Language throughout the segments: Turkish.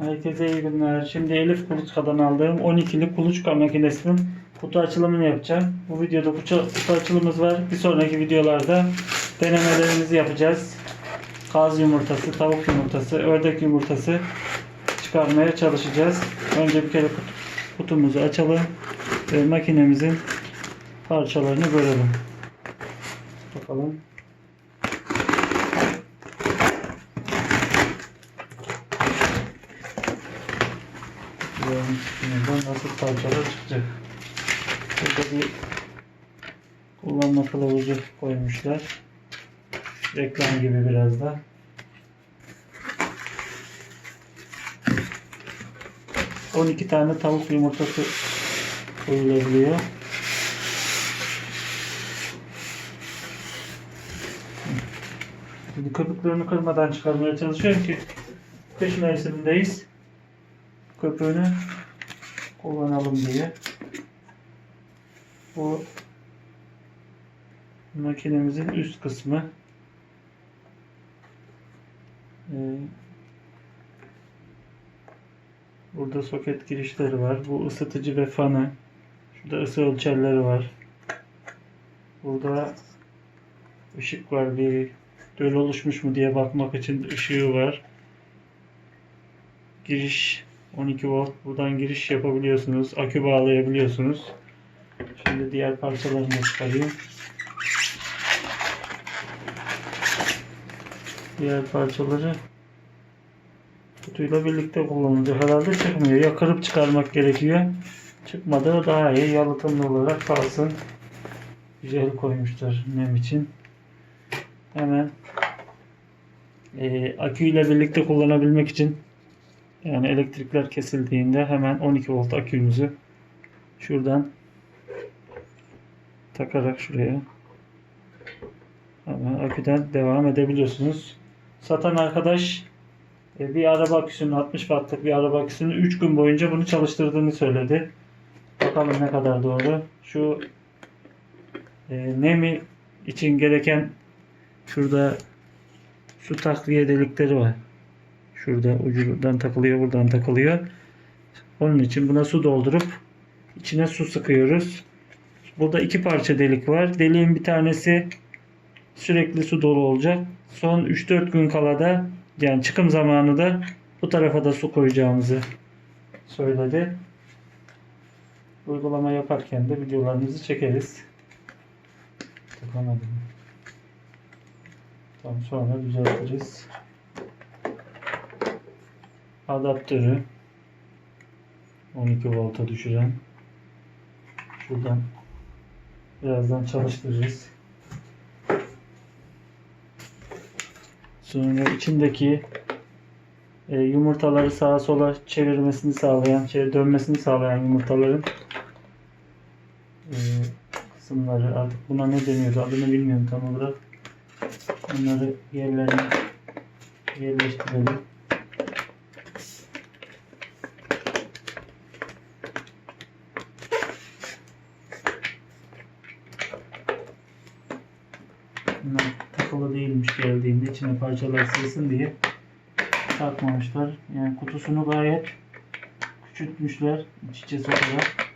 Herkese iyi günler. Şimdi Elif Kuluçka'dan aldığım 12'li kuluçka makinesinin kutu açılımını yapacağım. Bu videoda kutu, açılımımız var. Bir sonraki videolarda denemelerimizi yapacağız. Kaz yumurtası, tavuk yumurtası, ördek yumurtası çıkarmaya çalışacağız. Önce bir kere kutu- kutumuzu açalım ve makinemizin parçalarını görelim. Bakalım. Bakalım içinden nasıl parçalar çıkacak. Burada bir kullanma kılavuzu koymuşlar. Reklam gibi biraz da. ...12 tane tavuk yumurtası koyulabiliyor. Şimdi köpüklerini kırmadan çıkarmaya çalışıyorum ki kış mevsimindeyiz. Köpüğünü kullanalım diye. Bu makinemizin üst kısmı. Ee, burada soket girişleri var. Bu ısıtıcı ve fanı. Şurada ısı ölçerleri var. Burada ışık var. Bir döl oluşmuş mu diye bakmak için ışığı var. Giriş 12 volt. Buradan giriş yapabiliyorsunuz. Akü bağlayabiliyorsunuz. Şimdi diğer parçalarını çıkarayım. Diğer parçaları kutuyla birlikte kullanılacak. Herhalde çıkmıyor. Ya kırıp çıkarmak gerekiyor. Çıkmadı daha iyi. Yalıtımlı olarak kalsın. Güzel koymuşlar nem için. Hemen e, aküyle birlikte kullanabilmek için yani elektrikler kesildiğinde hemen 12 volt akümüzü şuradan takarak şuraya hemen aküden devam edebiliyorsunuz. Satan arkadaş e, bir araba aküsünün 60 wattlık bir araba aküsünün 3 gün boyunca bunu çalıştırdığını söyledi. Bakalım ne kadar doğru. Şu e, nemi için gereken şurada su takviye delikleri var. Şurada ucundan takılıyor, buradan takılıyor. Onun için buna su doldurup içine su sıkıyoruz. Burada iki parça delik var. Deliğin bir tanesi sürekli su dolu olacak. Son 3-4 gün kala da yani çıkım zamanı da bu tarafa da su koyacağımızı söyledi. Uygulama yaparken de videolarımızı çekeriz. Takamadım. Tam sonra düzeltiriz adaptörü 12 volta düşüren şuradan birazdan çalıştırırız. Sonra içindeki e, yumurtaları sağa sola çevirmesini sağlayan, şey, dönmesini sağlayan yumurtaların e, kısımları artık buna ne deniyordu adını bilmiyorum tam olarak. Onları yerlerine yerleştirelim. Bunlar takılı değilmiş geldiğinde içine parçalar sığsın diye takmamışlar. Yani kutusunu gayet küçültmüşler iç içe sokarak.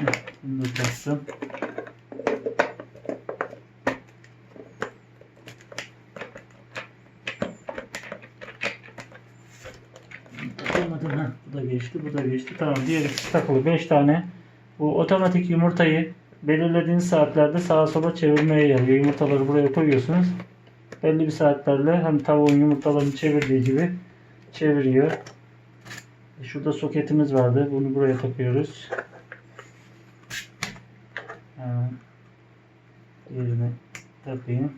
Evet, Bunu da ha. Bu da geçti, bu da geçti. Tamam, diğer ikisi takılı. 5 tane. Bu otomatik yumurtayı belirlediğiniz saatlerde sağa sola çevirmeye yarıyor. Yumurtaları buraya koyuyorsunuz. Belli bir saatlerle hem tavuğun yumurtalarını çevirdiği gibi çeviriyor. E, Şurada soketimiz vardı. Bunu buraya takıyoruz. Hemen diğerini takayım.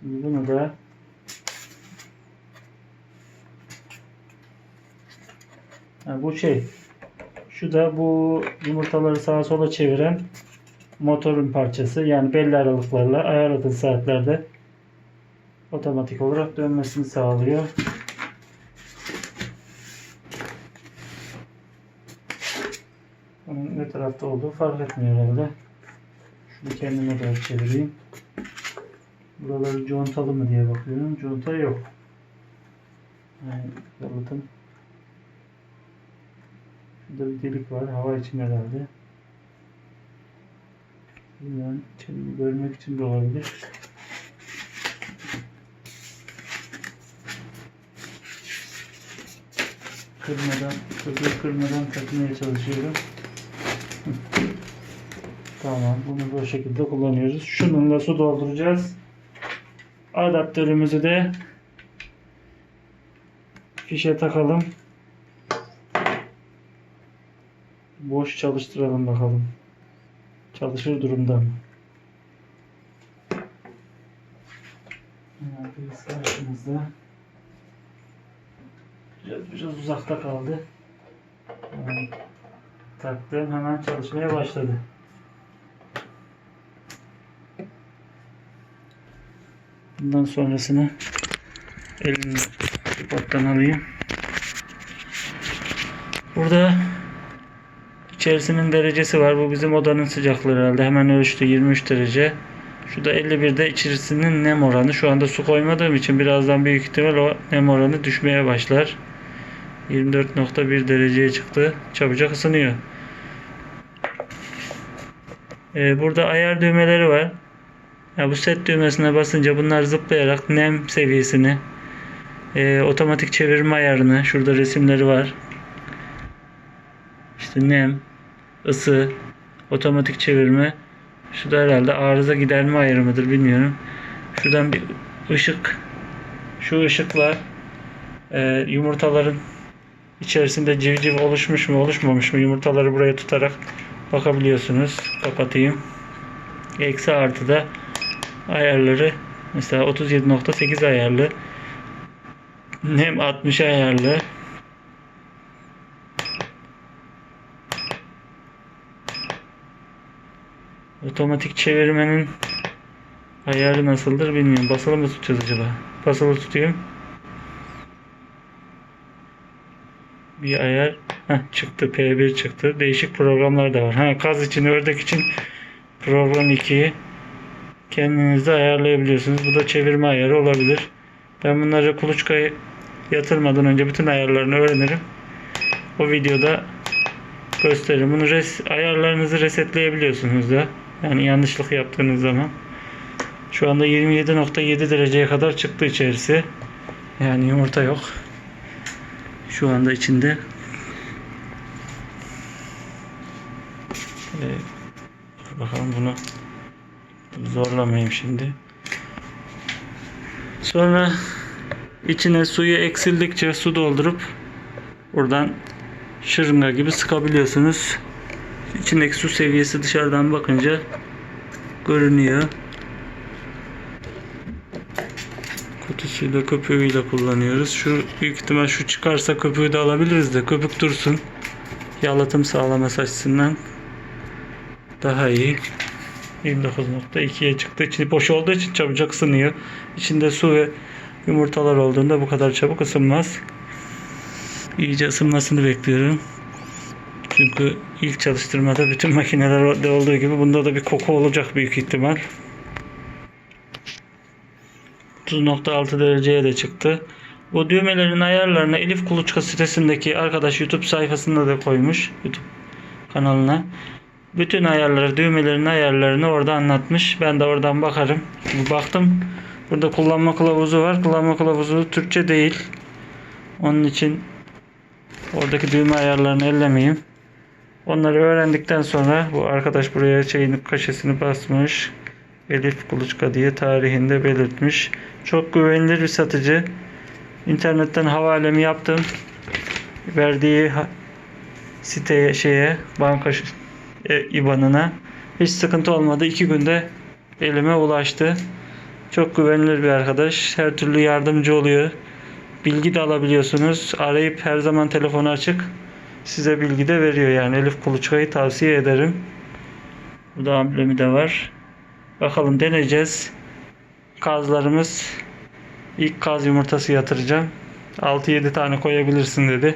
Şimdi bunu da Ha, bu şey şu da bu yumurtaları sağa sola çeviren motorun parçası. Yani belli aralıklarla ayarladığı saatlerde otomatik olarak dönmesini sağlıyor. Bunun ne tarafta olduğu fark etmiyor herhalde. Şunu kendime doğru çevireyim. Buraları contalı mı diye bakıyorum. Conta yok. Yani yalıtım. Şurada bir delik var. Hava için herhalde. Bilmiyorum. İçini görmek için de olabilir. Kırmadan, köpüğü kırmadan takmaya çalışıyorum. Tamam. Bunu bu şekilde kullanıyoruz. Şununla su dolduracağız. Adaptörümüzü de fişe takalım. Boş çalıştıralım bakalım. Çalışır durumda mı? Neredeyiz karşımızda? Biraz, biraz uzakta kaldı. Taktım. Hemen çalışmaya başladı. Bundan sonrasını elimle tripod'dan alayım. Burada içerisinin derecesi var. Bu bizim odanın sıcaklığı herhalde. Hemen ölçtü 23 derece. Şu da 51'de içerisinin nem oranı. Şu anda su koymadığım için birazdan büyük ihtimal o nem oranı düşmeye başlar. 24.1 dereceye çıktı. Çabucak ısınıyor. Ee, burada ayar düğmeleri var. Ya bu set düğmesine basınca bunlar zıplayarak nem seviyesini, e, otomatik çevirme ayarını, şurada resimleri var. İşte nem, ısı, otomatik çevirme. Şu da herhalde arıza giderme ayarı mıdır bilmiyorum. Şuradan bir ışık, şu ışıkla e, yumurtaların içerisinde civciv oluşmuş mu oluşmamış mı yumurtaları buraya tutarak bakabiliyorsunuz. Kapatayım. Eksi artıda ayarları mesela 37.8 ayarlı nem 60 ayarlı otomatik çevirmenin ayarı nasıldır bilmiyorum basılı mı tutacağız acaba basılı tutayım bir ayar Heh, çıktı P1 çıktı değişik programlar da var ha kaz için ördek için program 2'yi kendiniz de ayarlayabiliyorsunuz. Bu da çevirme ayarı olabilir. Ben bunları kuluçkayı yatırmadan önce bütün ayarlarını öğrenirim. O videoda gösteririm. Bunu res ayarlarınızı resetleyebiliyorsunuz da. Yani yanlışlık yaptığınız zaman. Şu anda 27.7 dereceye kadar çıktı içerisi. Yani yumurta yok. Şu anda içinde. Ee, bakalım bunu zorlamayayım şimdi. Sonra içine suyu eksildikçe su doldurup buradan şırınga gibi sıkabiliyorsunuz. İçindeki su seviyesi dışarıdan bakınca görünüyor. Kutusuyla köpüğüyle kullanıyoruz. Şu büyük ihtimal şu çıkarsa köpüğü de alabiliriz de köpük dursun. Yalıtım sağlaması açısından daha iyi. 29.2'ye çıktı. İçi boş olduğu için çabucak ısınıyor. İçinde su ve yumurtalar olduğunda bu kadar çabuk ısınmaz. İyice ısınmasını bekliyorum. Çünkü ilk çalıştırmada bütün makinelerde olduğu gibi bunda da bir koku olacak büyük ihtimal. 30.6 dereceye de çıktı. Bu düğmelerin ayarlarını Elif Kuluçka sitesindeki arkadaş YouTube sayfasında da koymuş. YouTube kanalına. Bütün ayarları, düğmelerin ayarlarını orada anlatmış. Ben de oradan bakarım. Şimdi baktım. Burada kullanma kılavuzu var. Kullanma kılavuzu Türkçe değil. Onun için oradaki düğme ayarlarını ellemeyeyim. Onları öğrendikten sonra bu arkadaş buraya şeyin kaşesini basmış. Elif Kuluçka diye tarihinde belirtmiş. Çok güvenilir bir satıcı. İnternetten havalemi yaptım. Verdiği siteye şeye banka e, IBAN'ına hiç sıkıntı olmadı. İki günde elime ulaştı. Çok güvenilir bir arkadaş. Her türlü yardımcı oluyor. Bilgi de alabiliyorsunuz. Arayıp her zaman telefonu açık. Size bilgi de veriyor yani. Elif Kuluçka'yı tavsiye ederim. Burada amblemi de var. Bakalım deneyeceğiz. Kazlarımız ilk kaz yumurtası yatıracağım. 6-7 tane koyabilirsin dedi.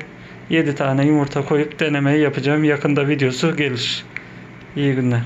7 tane yumurta koyup denemeyi yapacağım. Yakında videosu gelir. İyi günler.